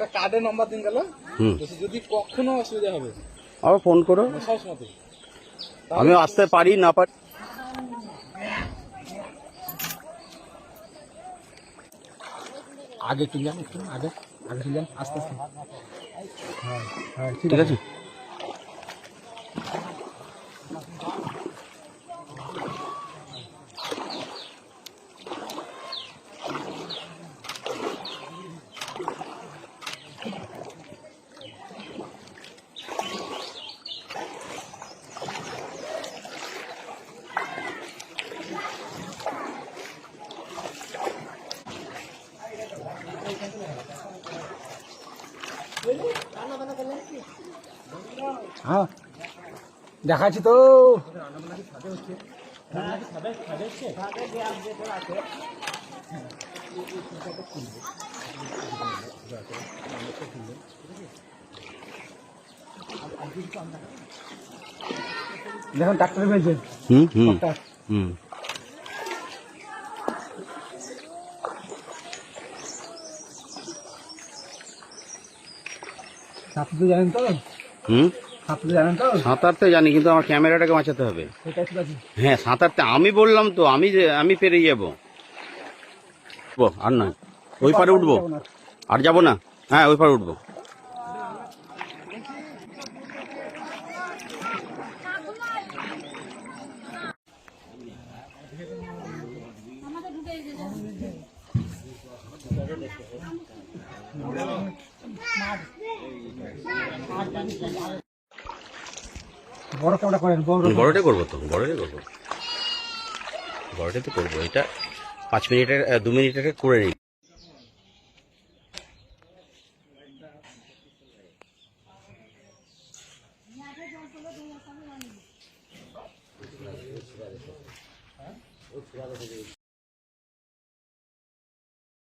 একটা কার্ডের নম্বর দিন গেল। হুম। যদি কখনো অসুবিধা হবে আবার ফোন করো। সবসময় আমি আসতে পারি না পারি? আগে চলে একটু আগে আগে চলে আস্তে আস্তে। হ্যাঁ হ্যাঁ ঠিক আছে? হ্যাঁ দেখাচ্ছি তো। দেখুন ডাক্তার পেয়েছেন হুম হুম হুম। সাঁতার জানেন তো? হুম? সাঁতার জানেন তো? সাঁতারতে জানি কিন্তু আমার ক্যামেরাটাকে বাঁচাতে হবে। সেটাই ঠিক আছে হ্যাঁ সাঁতারতে আমি বললাম তো আমি যে- আমি পেরে যাব। আর নয়। ওই পারে উঠবো। আর যাব না। হ্যাঁ ওই পারে উঠবো। বড় কেমন করেন বড় বড়টাই করব তো, বড়টাই করব। বড়টাই তো করব, এটা পাঁচ মিনিটের দু মিনিটের করে নিই।